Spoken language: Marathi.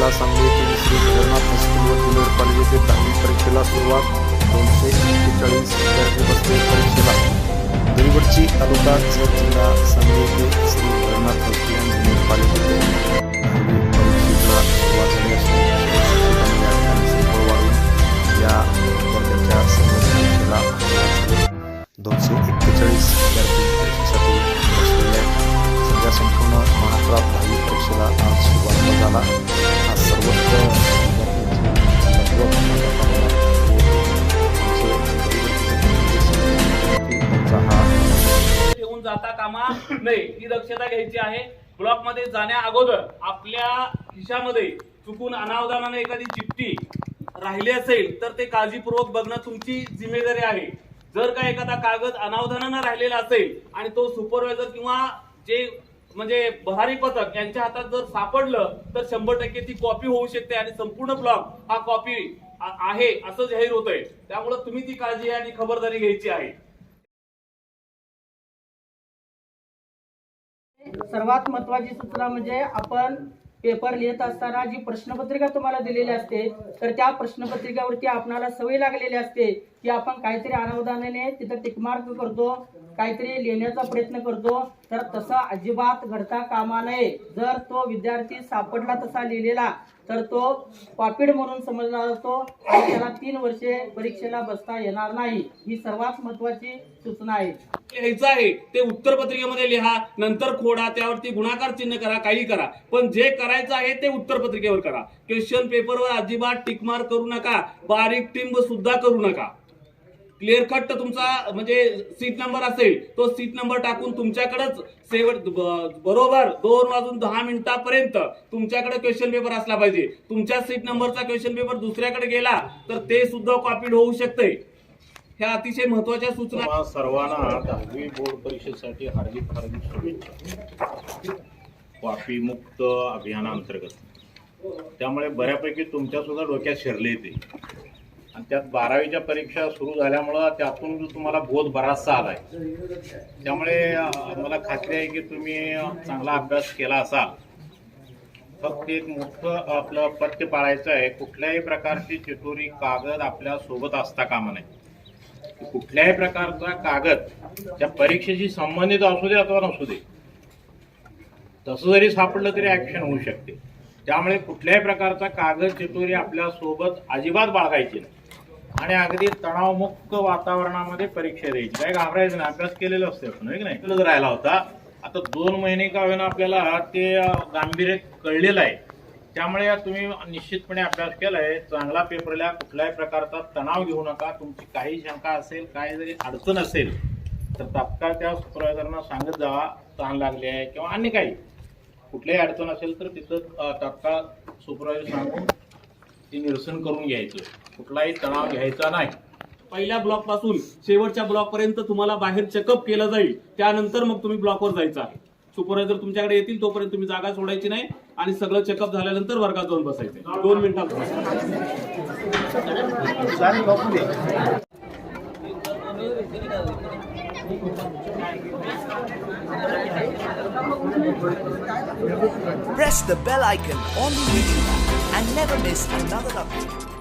जिल्हा सांगली येथील श्री भैरवनाथ हायस्कूल व दिलोर कॉलेज येथे दहावी परीक्षेला सुरुवात दोनशे एक्केचाळीस विद्यार्थी बसले परीक्षेला. दहिवडची तालुका जिल्हा सांगली येथे श्री भैरवनाथ संपूर्ण महाराष्ट्रात दहावी परीक्षेला आज सुरुवात झाला आज सर्वत्र ठेवून जाता कामा नये ही दक्षता घ्यायची आहे. ब्लॉकमध्ये जाण्या अगोदर आपल्या खिशामध्ये चुकून अनावधानाने एखादी चिठ्ठी राहिली असेल तर ते काळजीपूर्वक बघणं तुमची जिम्मेदारी आहे. जर का एखादा कागद अनावधानानं राहिलेला असेल आणि तो सुपरवायझर किंवा जे म्हणजे भरारी पथक यांच्या हातात जर सापडलं तर शंभर टक्के ती कॉपी होऊ शकते आणि संपूर्ण ब्लॉक हा कॉपी आहे असं जाहीर होतंय. त्यामुळे तुम्ही ती काळजी आणि खबरदारी घ्यायची आहे. सर्वात महत्वाची सूचना म्हणजे आपण पेपर लिहित असताना जी प्रश्नपत्रिका तुम्हाला दिलेली असते तर त्या प्रश्नपत्रिकावरती आपणाला सवय लागलेली असते की आपण काहीतरी अनावधानाने तिथं टिकमार्क करतो काहीतरी लिहिण्याचा प्रयत्न करतो तर तसा अजिबात घडता कामा नये. जर तो विद्यार्थी सापडला तसा लिहिलेला तर तो पापीड म्हणून समजला जातो आणि त्याला तीन वर्षे परीक्षेला बसता येणार नाही. ही सर्वात महत्वाची सूचना आहे. लिहायचं आहे. ते उत्तर पत्रिकेमध्ये लिहा नंतर खोडा त्यावरती गुणाकार चिन्ह करा काही करा. पण जे करायचं आहे ते उत्तर पत्रिकेवर करा क्वेश्चन पेपरवर अजिबात टिकमार करू नका. बारीक टिंब सुद्धा करू नका. क्लिअर कट तुमचा म्हणजे सीट नंबर असेल तो सीट नंबर टाकून तुमच्याकडेच शेवट बरोबर दोन वाजून दहा मिनिटापर्यंत तुमच्याकडे क्वेश्चन पेपर असला पाहिजे. तुमच्या सीट नंबरचा क्वेश्चन पेपर दुसऱ्याकडे गेला तर ते सुद्धा कॉपीड होऊ शकते ह्या अतिशय महत्त्वाच्या सूचना सर्वांना दहावी बोर्ड परीक्षेसाठी हार्दिक हार्दिक शुभेच्छा. कॉपी मुक्त अभियानाअंतर्गत त्यामुळे बऱ्यापैकी तुमच्या सुद्धा डोक्यात शिरले ते. आणि त्यात बारावीच्या परीक्षा सुरू झाल्यामुळं त्यातून तुम्हाला बोध बराचसा आलाय. त्यामुळे मला खात्री आहे की तुम्ही चांगला अभ्यास केला असाल. फक्त एक मोठं आपलं पथ्य पाळायचं आहे कुठल्याही प्रकारची चिटोरी कागद आपल्यासोबत असता कामा नये. कुठल्याही प्रकारचा कागद त्या परीक्षेशी संबंधित असू दे अथवा नसू दे तसं जरी सापडलं तरी ऍक्शन होऊ शकते. त्यामुळे कुठल्याही प्रकारचा कागद चिटोरी आपल्यासोबत अजिबात बाळगायची नाही. आणि अगदी तणावमुक्त वातावरणामध्ये परीक्षा द्यायची. काय घाबरायचं नाही अभ्यास केलेला असते आपण है की नाही? राहिला होता. आता दोन महिने का होईना आपल्याला ते गांभीर्य कळलेलं आहे. त्यामुळे तुम्ही निश्चितपणे अभ्यास केलाय. चांगला पेपर लिहा कुठल्याही प्रकारचा तणाव घेऊ नका. तुमची काही शंका असेल काही जरी अडचण असेल तर तात्काळ त्या सुपरवायझरना सांगत जावा ताण लागली आहे किंवा अन्य काही. कुठल्याही अडचण असेल तर तिथं तात्काळ सुपरवायझर सांगून ते निरसन करून घ्यायचं. कुठलाही तणाव घ्यायचा नाही. पहिल्या ब्लॉकपासून शेवटच्या ब्लॉक पर्यंत तुम्हाला बाहेर चेकअप केलं जाईल. त्यानंतर मग तुम्ही ब्लॉकवर जायचं आहे. सुपरवायझर तुमच्याकडे येतील तोपर्यंत तुम्ही जागा सोडायची नाही आणि सगळं चेकअप झाल्यानंतर वर्गात जाऊन बसायचं दोन मिनिटात Press the bell icon on the YouTube and never miss another update.